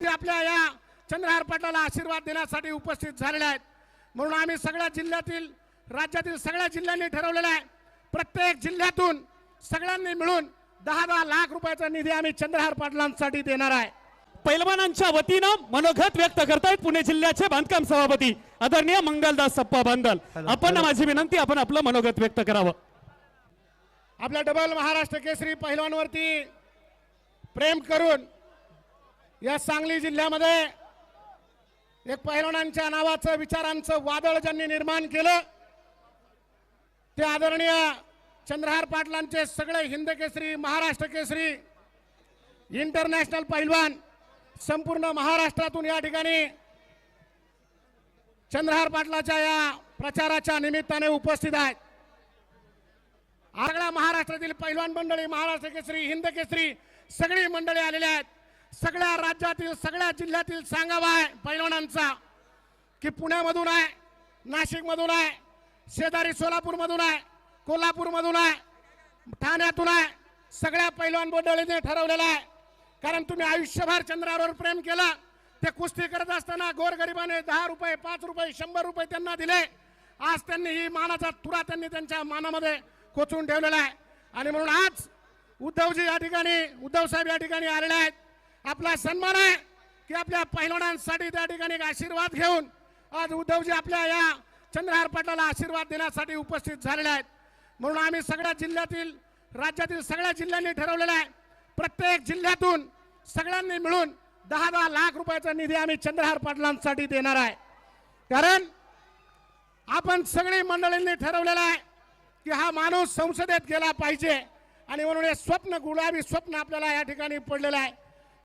आपल्या या चंद्रहार पाटलाला आशीर्वाद देण्यासाठी उपस्थित झालेले आहेत. म्हणून आम्ही सगळ्या जिल्ह्यातील राज्यातील सगळ्या जिल्ह्यांनी ठरवलेलं आहे. प्रत्येक जिल्ह्यातून सगळ्यांनी मिळून दहा दहा लाख रुपयाचा निधी आम्ही चंद्रहार पाटलांसाठी देणार आहे. पैलवानांच्या वतीनं मनोगत व्यक्त करतायत पुणे जिल्ह्याचे बांधकाम सभापती आदरणीय मंगलदास सप्पा बांदल. आपण माझी विनंती आपण आपलं मनोगत व्यक्त करावं. आपल्या डबल महाराष्ट्र केसरी पहिलवानवरती प्रेम करून या सांगली जिल्ह्यामध्ये एक पहिलवानांच्या नावाचं विचारांचं वादळ ज्यांनी निर्माण केलं ते आदरणीय चंद्रहार पाटलांचे सगळे हिंद केसरी महाराष्ट्र केसरी इंटरनॅशनल पहिलवान संपूर्ण महाराष्ट्रातून या ठिकाणी चंद्रहार पाटलाच्या या प्रचाराच्या निमित्ताने उपस्थित आहेत. आगळा महाराष्ट्रातील पैलवान मंडळी महाराष्ट्र केसरी हिंद केसरी सगळी मंडळी आलेली आहेत. सगळ्या राज्यातील सगळ्या जिल्ह्यातील सांगावा आहे पैलवानांचा. की पुण्यामधून आहे नाशिकमधून आहे शेजारी सोलापूरमधून आहे कोल्हापूरमधून आहे ठाण्यातून आहे सगळ्या पैलवान मंडळीने ठरवलेलं आहे. कारण तुम्ही आयुष्यभर चंद्रावर प्रेम केलं ते कुस्ती करत असताना गोरगरिबाने दहा रुपये पाच रुपये शंभर रुपये त्यांना दिले. आज त्यांनी ही मानाचा तुरा त्यांनी त्यांच्या मानामध्ये कोचून ठेवलेला आहे. आणि म्हणून आज उद्धवजी या ठिकाणी उद्धव साहेब या ठिकाणी आलेले आहेत. आपला सन्मान आहे की आपल्या पहिलवानांसाठी त्या ठिकाणी आशीर्वाद घेऊन आज उद्धवजी आपल्या या चंद्रहार पाटलाला आशीर्वाद देण्यासाठी उपस्थित झालेले आहेत. म्हणून आम्ही सगळ्या जिल्ह्यातील राज्यातील सगळ्या जिल्ह्यांनी ठरवलेलं आहे. प्रत्येक जिल्ह्यातून सगळ्यांनी मिळून दहा दहा लाख रुपयाचा निधी आम्ही चंद्रहार पाटलांसाठी देणार आहे. कारण आपण सगळी मंडळींनी ठरवलेलं आहे की हा माणूस संसदेत गेला पाहिजे आणि म्हणून हे स्वप्न गुलाबी स्वप्न आपल्याला या ठिकाणी पडलेलं आहे.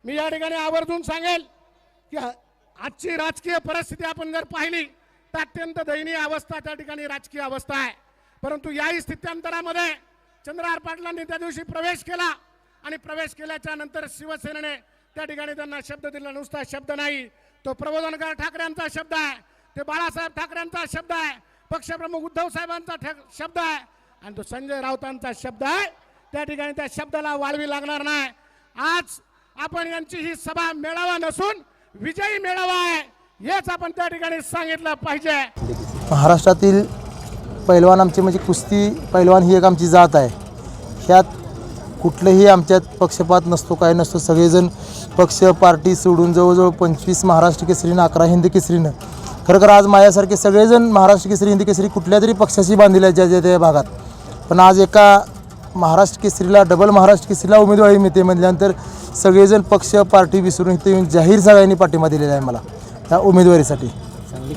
मी या ठिकाणी आवर्जून सांगेल की आजची राजकीय परिस्थिती आपण जर पाहिली तर अत्यंत दयनीय अवस्था त्या ठिकाणी राजकीय अवस्था आहे. परंतु याही स्थित्यंतरामध्ये चंद्रहार पाटलांनी त्या दिवशी प्रवेश केला आणि प्रवेश केल्याच्यानंतर शिवसेनेने त्या ठिकाणी त्यांना शब्द दिला. नुसता शब्द नाही तो प्रबोधनकार ठाकरेंचा शब्द आहे ते बाळासाहेब ठाकरेंचा शब्द आहे पक्षप्रमुख उद्धव साहेबांचा ठक- शब्द आहे आणि तो संजय राऊतांचा शब्द आहे. त्या ठिकाणी त्या शब्दाला वाळवी लागणार नाही. आज आपण यांची ही सभा मेळावा नसून विजयी मेळावा आहे हेच आपण त्या ठिकाणी सांगितलं पाहिजे. महाराष्ट्रातील पैलवान आमचे म्हणजे कुस्ती पैलवान ही एक आमची जात आहे. ह्यात कुठलंही आमच्यात पक्षपात नसतो काय नसतो. सगळेजण पक्ष पार्टी सोडून जवळजवळ पंचवीस महाराष्ट्र केसरीनं अकरा हिंद केसरीनं. खरं खरं आज माझ्यासारखे सगळेजण महाराष्ट्र केसरी हिंद केसरी कुठल्या तरी पक्षाशी बांधले आहेत ज्या ज्या त्या भागात. पण आज एका महाराष्ट्र केसरीला डबल महाराष्ट्र केसरीला उमेदवारी मिळते म्हटल्यानंतर सगळेजण पक्ष पार्टी विसरून इथे येऊन जाहीर सगळ्यांनी पाठिंबा दिलेला आहे मला त्या उमेदवारीसाठी. चांगली